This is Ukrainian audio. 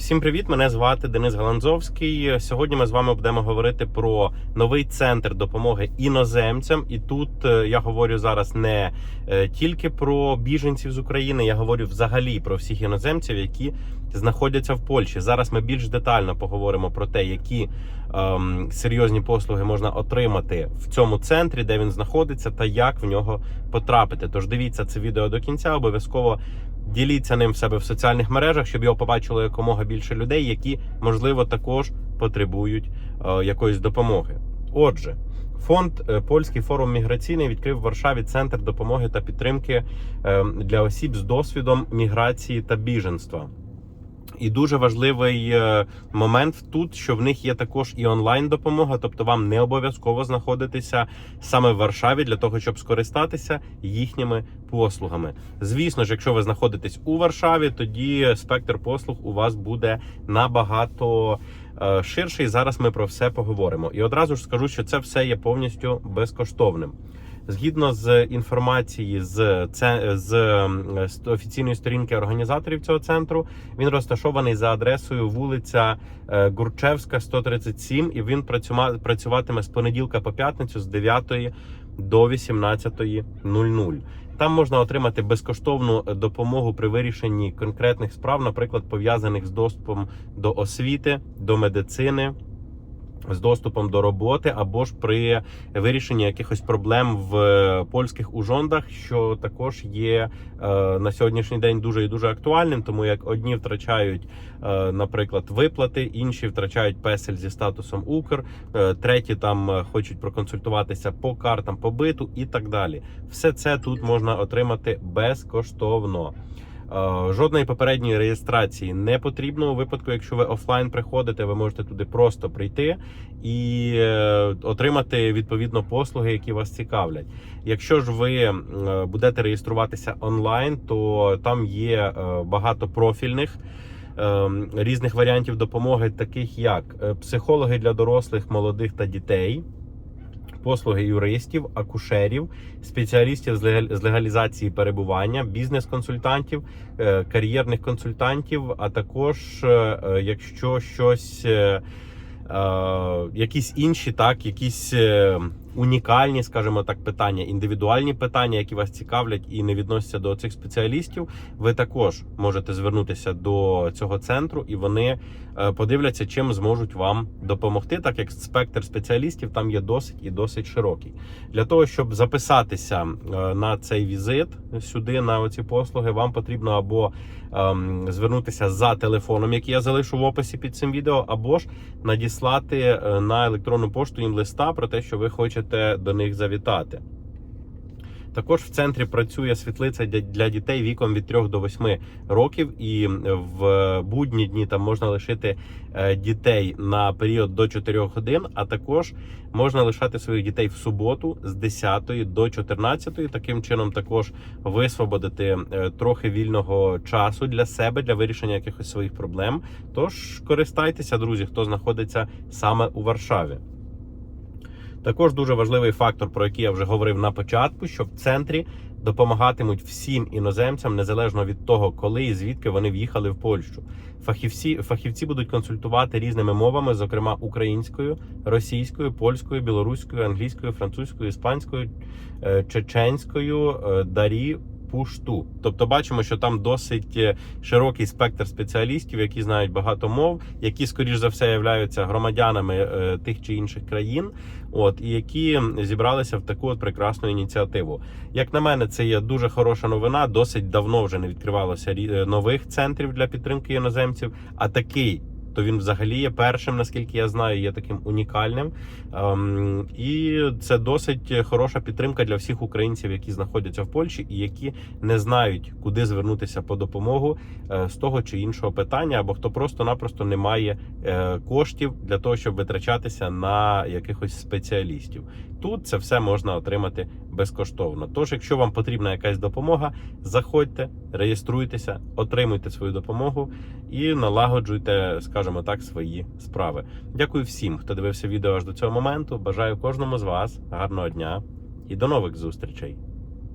Всім привіт! Мене звати Денис Галанзовський. Сьогодні ми з вами будемо говорити про новий центр допомоги іноземцям. І тут е, я говорю зараз не е, тільки про біженців з України, я говорю взагалі про всіх іноземців, які знаходяться в Польщі. Зараз ми більш детально поговоримо про те, які ем, серйозні послуги можна отримати в цьому центрі, де він знаходиться, та як в нього потрапити. Тож дивіться це відео до кінця. Обов'язково Діліться ним в себе в соціальних мережах, щоб його побачило якомога більше людей, які можливо також потребують е, якоїсь допомоги. Отже, фонд е, Польський форум міграційний відкрив в Варшаві центр допомоги та підтримки е, для осіб з досвідом міграції та біженства. І дуже важливий е, момент тут, що в них є також і онлайн допомога, тобто вам не обов'язково знаходитися саме в Варшаві для того, щоб скористатися їхніми послугами. Звісно ж, якщо ви знаходитесь у Варшаві, тоді спектр послуг у вас буде набагато е, ширший. Зараз ми про все поговоримо. І одразу ж скажу, що це все є повністю безкоштовним. Згідно з інформації з це з, офіційної сторінки організаторів цього центру, він розташований за адресою вулиця е, Гурчевська, 137, і він працюватиме з понеділка по п'ятницю з 9 до 18.00. Там можна отримати безкоштовну допомогу при вирішенні конкретних справ, наприклад, пов'язаних з доступом до освіти, до медицини з доступом до роботи або ж при вирішенні якихось проблем в е, польських ужондах, що також є е, на сьогоднішній день дуже і дуже актуальним, тому як одні втрачають, е, наприклад, виплати, інші втрачають песель зі статусом Укр, треті там хочуть проконсультуватися по картам побиту і так далі. Все це тут можна отримати безкоштовно. Е, Жодної попередньої реєстрації не потрібно у випадку, якщо ви офлайн приходите, ви можете туди просто прийти і е, отримати відповідно послуги, які вас цікавлять. Якщо ж ви е, будете реєструватися онлайн, то там є багато профільних. Різних варіантів допомоги, таких як психологи для дорослих, молодих та дітей, послуги юристів, акушерів, спеціалістів з легалізації перебування, бізнес-консультантів, е, кар'єрних консультантів, а також, е, е, якщо щось, якісь інші, так, якісь унікальні, скажімо так, питання, індивідуальні питання, які вас цікавлять і не відносяться до цих спеціалістів, ви також можете звернутися до цього центру, і вони е, подивляться, чим зможуть вам допомогти, так як спектр спеціалістів там є досить і досить широкий. Для того щоб записатися е, на цей візит сюди на оці послуги, вам потрібно або ем, звернутися за телефоном, який я залишу в описі під цим відео, або ж надіслати е, на електронну пошту їм листа про те, що ви хочете до них завітати. Також в центрі працює світлиця для- для дітей віком від 3 до 8 років, і в будні дні там можна лишити е, дітей на період до 4 годин, а також можна лишати своїх дітей в суботу з 10 до 14. Таким чином, також висвободити е, трохи вільного часу для себе для вирішення якихось своїх проблем. Тож користайтеся, друзі, хто знаходиться саме у Варшаві. Також дуже важливий фактор, про який я вже говорив на початку, що в центрі допомагатимуть всім іноземцям незалежно від того, коли і звідки вони в'їхали в Польщу. Фахівці фахівці будуть консультувати різними мовами, зокрема українською, російською, польською, білоруською, англійською, французькою, іспанською, е, чеченською, е, дарі. Пушту, тобто бачимо, що там досить е, широкий спектр спеціалістів, які знають багато мов, які скоріш за все являються громадянами е, тих чи інших країн, от і які зібралися в таку от прекрасну ініціативу. Як на мене, це є дуже хороша новина. Досить давно вже не відкривалося е, нових центрів для підтримки іноземців. А такий, то він взагалі є першим, наскільки я знаю, є таким унікальним. Ем, і це досить хороша підтримка для всіх українців, які знаходяться в Польщі і які не знають, куди звернутися по допомогу е, з того чи іншого питання, або хто просто-напросто не має е, коштів для того, щоб витрачатися на якихось спеціалістів. Тут це все можна отримати безкоштовно. Тож, якщо вам потрібна якась допомога, заходьте, реєструйтеся, отримуйте свою допомогу і налагоджуйте, скажімо так, свої справи. Дякую всім, хто дивився відео аж до цього моменту. Бажаю кожному з вас гарного дня і до нових зустрічей.